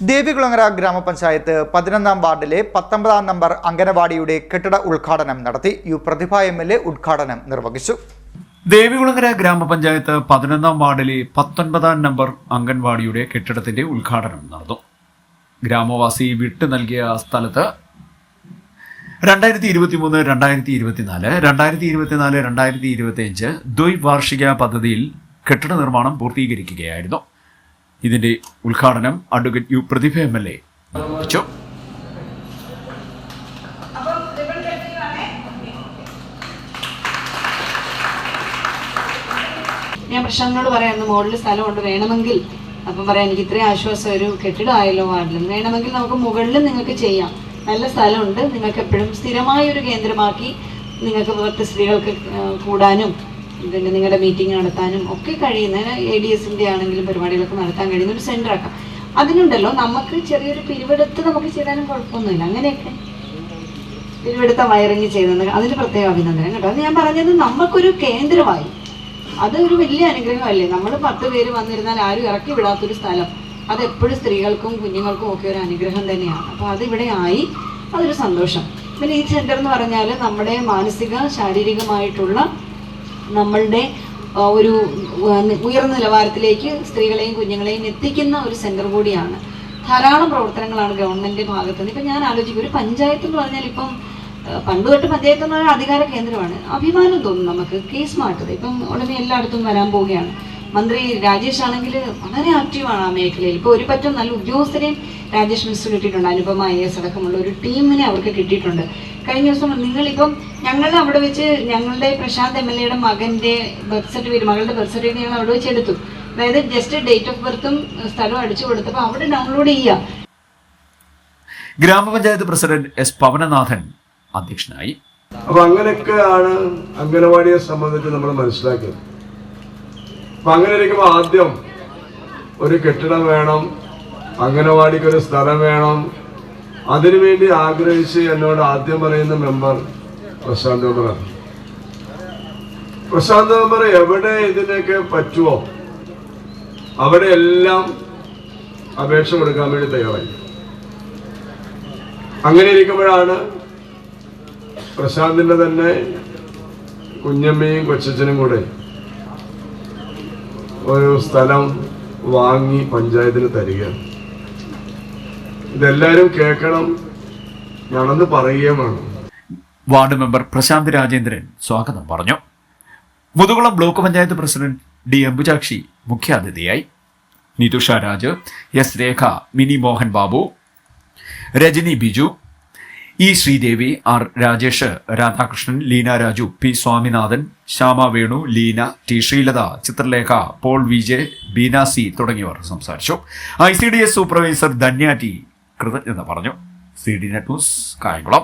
ദേവികുളങ്ങര ഗ്രാമപഞ്ചായത്ത് പതിനൊന്നാം വാർഡിലെ പത്തൊമ്പതാം നമ്പർ അംഗനവാടിയുടെ കെട്ടിട ഉദ്ഘാടനം നടത്തി U Prathibha M L A ഉദ്ഘാടനം നിർവഹിച്ചു. ദേവികുളങ്ങര ഗ്രാമപഞ്ചായത്ത് പതിനൊന്നാം വാർഡിലെ പത്തൊൻപതാം നമ്പർ അംഗൻവാടിയുടെ കെട്ടിടത്തിന്റെ ഉദ്ഘാടനം നടന്നു. ഗ്രാമവാസി വിട്ടു നൽകിയ സ്ഥലത്ത് രണ്ടായിരത്തി ഇരുപത്തി മൂന്ന് രണ്ടായിരത്തി ഇരുപത്തിനാല് രണ്ടായിരത്തി ഇരുപത്തിനാല് രണ്ടായിരത്തി ഇരുപത്തി അഞ്ച് ദ്വൈവാർഷിക പദ്ധതിയിൽ കെട്ടിട നിർമ്മാണം പൂർത്തീകരിക്കുകയായിരുന്നു. ഇതിന്റെ ഉദ്ഘാടനം advocate U Prathibha M L A നിർവഹിച്ചു. ഞാൻ പ്രശ്നങ്ങളോട് പറയാം മുകളിൽ സ്ഥലമുണ്ട് വേണമെങ്കിൽ അപ്പം പറയാം എനിക്ക് ഇത്രയും ആശ്വാസം ഒരു കെട്ടിടമായല്ലോ വാർഡിൽ. വേണമെങ്കിൽ നമുക്ക് മുകളിൽ നിങ്ങൾക്ക് ചെയ്യാം. നല്ല സ്ഥലമുണ്ട് നിങ്ങൾക്ക് എപ്പോഴും സ്ഥിരമായ ഒരു കേന്ദ്രമാക്കി നിങ്ങൾക്ക് പത്ത് സ്ത്രീകൾക്ക് കൂടാനും പിന്നെ നിങ്ങളുടെ മീറ്റിംഗ് നടത്താനും ഒക്കെ കഴിയുന്ന എ ഡി എസിന്റെ ആണെങ്കിലും പരിപാടികളൊക്കെ നടത്താൻ കഴിയുന്ന ഒരു സെന്റർ ആക്കാം. അതിനുണ്ടല്ലോ നമുക്ക് ചെറിയൊരു പിരിവെടുത്ത് നമുക്ക് ചെയ്താലും കുഴപ്പമൊന്നുമില്ല. അങ്ങനെയൊക്കെ. പിരിവെടുത്ത വയറിങ് ചെയ്തത് അതിന് പ്രത്യേക അഭിനന്ദനം കേട്ടോ. അത് ഞാൻ പറഞ്ഞത് നമുക്കൊരു കേന്ദ്രമായി. അതൊരു വലിയ അനുഗ്രഹമല്ലേ? നമ്മൾ പത്ത് പേര് വന്നിരുന്നാൽ ആരും ഇറക്കി വിടാത്തൊരു സ്ഥലം. അത് എപ്പോഴും സ്ത്രീകൾക്കും കുഞ്ഞുങ്ങൾക്കും ഒക്കെ ഒരു അനുഗ്രഹം തന്നെയാണ്. അപ്പോൾ അതിവിടെ ആയി. അതൊരു സന്തോഷം. പിന്നെ ഈ സെന്റർ എന്ന് പറഞ്ഞാൽ നമ്മുടെ മാനസിക ശാരീരികമായിട്ടുള്ള നമ്മളുടെ ഒരു ഉയർന്ന നിലവാരത്തിലേക്ക് സ്ത്രീകളെയും കുഞ്ഞുങ്ങളെയും എത്തിക്കുന്ന ഒരു സെന്റർ കൂടിയാണ്. ധാരാളം പ്രവർത്തനങ്ങളാണ് ഗവൺമെന്റ് ഭാഗത്ത് നിന്ന് ഇപ്പം ഞാൻ ആലോചിക്കും ഒരു പഞ്ചായത്ത് എന്ന് പറഞ്ഞാൽ ഇപ്പം പണ്ട് തൊട്ട് പഞ്ചായത്ത് എന്ന് പറഞ്ഞാൽ അധികാര കേന്ദ്രമാണ്. അഭിമാനം തോന്നും നമുക്ക് കേസ് മാറ്റത് ഇപ്പം ഉടനെ എല്ലായിടത്തും വരാൻ പോവുകയാണ്. മന്ത്രി രാജേഷ് ആണെങ്കിൽ വളരെ ആക്റ്റീവാണ് ആ മേഖലയിൽ. ഇപ്പോൾ ഒരു പറ്റം നല്ല ഉദ്യോഗസ്ഥരെയും രാജേഷ് മിനിസ്റ്റർ കിട്ടിയിട്ടുണ്ട് അനുപമ ഐ എസ് അടക്കമുള്ള ഒരു ടീമിനെ അവർക്ക് കിട്ടിയിട്ടുണ്ട്. കഴിഞ്ഞ ദിവസം നിങ്ങളിപ്പം ഞങ്ങൾ അവിടെ വെച്ച് ഞങ്ങളുടെ പ്രശാന്ത് എം എൽ എയുടെ മകന്റെ ബർത്ത് സർട്ടിഫിക്കറ്റ് മകളുടെ ബർത്ത് സർട്ടിഫിക്കറ്റ് ഞങ്ങൾ അവിടെ വെച്ച് എടുത്തു. അതായത് ജസ്റ്റ് ഡേറ്റ് ഓഫ് ബർത്തും സ്ഥലവും അടിച്ചു കൊടുത്തപ്പോൾ അവിടെ ഡൗൺലോഡ് ചെയ്യാം. ഗ്രാമപഞ്ചായത്ത് പ്രസിഡന്റ് എസ് പവനനാഥൻ അധ്യക്ഷനായി. അപ്പൊ അങ്ങനെയൊക്കെയാണ് അംഗനവാടിയെ സംബന്ധിച്ച് നമ്മൾ മനസ്സിലാക്കിയത്. അപ്പൊ അങ്ങനെ ഇരിക്കുമ്പോൾ ആദ്യം ഒരു കെട്ടിടം വേണം അംഗനവാടിക്ക് ഒരു സ്ഥലം വേണം അതിനുവേണ്ടി ആഗ്രഹിച്ച് എന്നോട് ആദ്യം പറയുന്ന മെമ്പർ പ്രശാന്ത് മെമ്പറാണ്. പ്രശാന്ത് മെമ്പർ എവിടെ ഇതിനൊക്കെ പറ്റുമോ അവിടെ എല്ലാം അപേക്ഷ കൊടുക്കാൻ വേണ്ടി തയ്യാറായി. അങ്ങനെ ഇരിക്കുമ്പോഴാണ് പ്രശാന്തിന്റെ തന്നെ കുഞ്ഞമ്മയും കൊച്ചച്ഛനും കൂടെ ഒരു സ്ഥലം വാങ്ങി പഞ്ചായത്തിന് തരികയാണ്. ഇതെല്ലാവരും കേൾക്കണം. നടന്ന് പറയുകയും വേണം. വാർഡ് മെമ്പർ പ്രശാന്ത് രാജേന്ദ്രൻ സ്വാഗതം പറഞ്ഞു. Muthukulam block panchayat president D Ambujakshi മുഖ്യാതിഥിയായി. Nithusha Raj S Rekha Mini Mohan Babu Rajani Biju E Sreedevi R Rajesh Radhakrishnan Leena Raju P Swaminathan Shyama Venu Leena T Sreelatha Chithralekha Paul Vijay Beena C തുടങ്ങിയവർ സംസാരിച്ചു. I C D S supervisor Dhanya T കൃതജ്ഞത പറഞ്ഞു. C D Net News Kayamkulam.